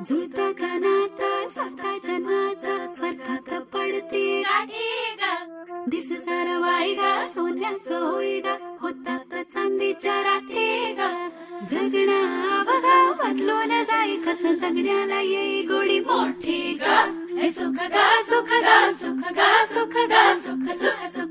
जुळता कानाता साता जन्माचा स्वर्गात पडते. दिस सार वाई गा सोन्याचं होई गा होतात चांदीच्या रात्री गा. जगणं बघा बदलून जाई कसं जगण्याला येई गोडी मोठी गा. सुख गा सुख गा सुख गा सुख गा सुख सुख सुख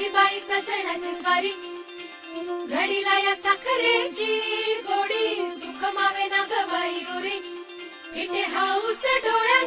आली बाई सजण्याची स्वारी. घडीला या साखरेची गोडी सुख मावे ना गवाई उरी. इथे हाऊस डोळे